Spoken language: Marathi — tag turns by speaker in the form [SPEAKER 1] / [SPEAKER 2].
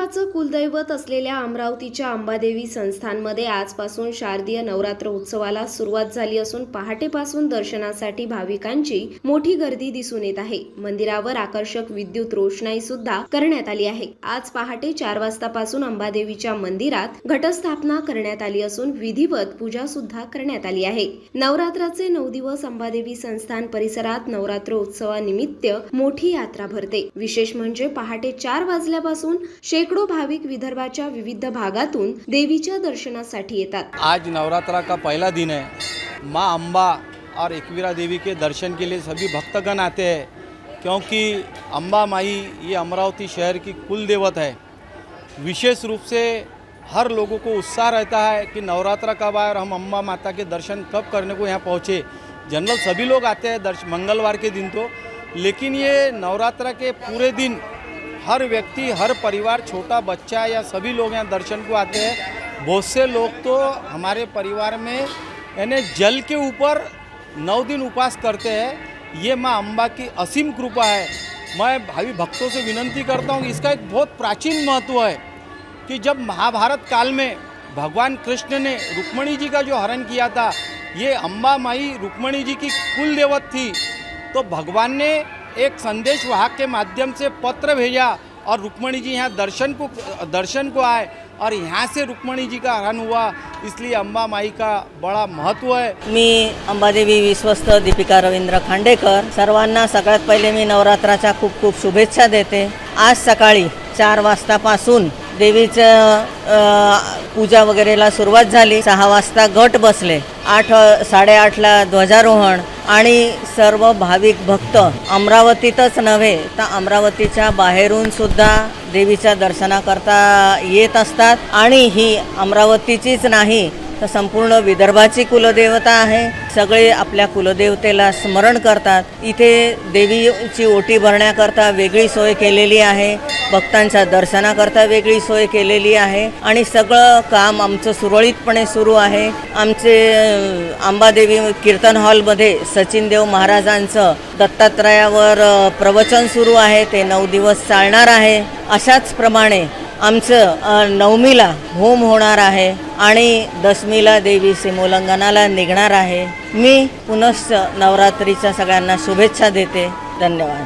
[SPEAKER 1] विदर्भाचं कुलदैवत असलेल्या अमरावतीच्या अंबादेवी संस्थानमध्ये आजपासून शारदीय नवरात्र उत्सवाला सुरुवात झाली असून पहाटेपासून दर्शनासाठी भाविकांची मोठी गर्दी दिसून येत आहे. मंदिरावर आकर्षक विद्युत रोषणाई सुद्धा करण्यात आली आहे. आज पहाटे चार वाजतापासून अंबादेवीच्या मंदिरात घटस्थापना करण्यात आली असून विधिवत पूजा सुद्धा करण्यात आली आहे. नवरात्राचे नऊ दिवस अंबादेवी संस्थान परिसरात नवरात्र उत्सवानिमित्त मोठी यात्रा भरते. विशेष म्हणजे पहाटे चार वाजल्यापासून शेकडो भाविक विदर्भाच्या विविध भागातून देवीच्या दर्शनासाठी येतात.
[SPEAKER 2] आज नवरात्रा का पहला दिन है? माँ अम्बा और एकवीरा देवी के दर्शन के लिए सभी भक्तगण आते हैं क्योंकि अम्बा माई ये अमरावती शहर की कुल देवत है। विशेष रूप से हर लोगों को उत्साह रहता है कि नवरात्रा कब आए और हम अम्बा माता के दर्शन कब करने को यहाँ पहुँचे। जनरल सभी लोग आते हैं दर्श मंगलवार के दिन तो लेकिन ये नवरात्रा के पूरे दिन हर व्यक्ति, हर परिवार, छोटा बच्चा या सभी लोग यहाँ दर्शन को आते हैं। बहुत से लोग तो हमारे परिवार में, यानी जल के ऊपर नौ दिन उपवास करते हैं। ये माँ अम्बा की असीम कृपा है। मैं भावी भक्तों से विनंती करता हूँ इसका एक बहुत प्राचीन महत्व है कि जब महाभारत काल में भगवान कृष्ण ने रुक्मणी जी का जो हरण किया था, ये अम्बा माई रुक्मणी जी की कुल देवत थी तो भगवान ने एक संदेश वाहक के माध्यम से पत्र भेजा और रुक्मणी जी यहाँ दर्शन को दर्शन को आए और यहाँ से रुक्मणी जी का हरण हुआ। इसलिए अम्बा माई का बड़ा महत्त्व है।
[SPEAKER 3] मी अंबादेवी विश्वस्त दीपिका रवींद्र खांडेकर। सर्वांना सगळ्यात पहिले मी नवरात्राच्या खूप खूप शुभेच्छा देते. आज सकाळी चार वाजतापासून देवीचं पूजा वगैरेला सुरुवात झाली. सहा वाजता घट बसले. आठ साडेआठला ध्वजारोहण आणि सर्व भाविक भक्त अमरावतीतच नव्हे तर अमरावतीच्या बाहेरून सुद्धा देवीच्या दर्शनाकरता येत असतात. आणि ही अमरावतीचीच नाही तर संपूर्ण विदर्भाची कुलदेवता आहे. सगळे आपल्या कुलदेवतेला स्मरण करतात. इथे देवीची ओटी भरण्याकरता वेगळी सोय केलेली आहे. भक्तांच्या दर्शनाकरता वेगळी सोय केलेली आहे. आणि सगळं काम आमचं सुरळीतपणे सुरू आहे. आमचे आंबादेवी अंबादेवी कीर्तन हॉलमध्ये सचिन देव महाराजांचं दत्तात्रयावर प्रवचन सुरू आहे. ते नऊ दिवस चालणार आहे. अशाच प्रमाणे आमचं नवमीला होम होणार आहे आणि दशमीला देवी सिमोल्लंघनाला निघणार आहे. मी पुनश्च नवरात्रीच्या सगळ्यांना शुभेच्छा देते. धन्यवाद.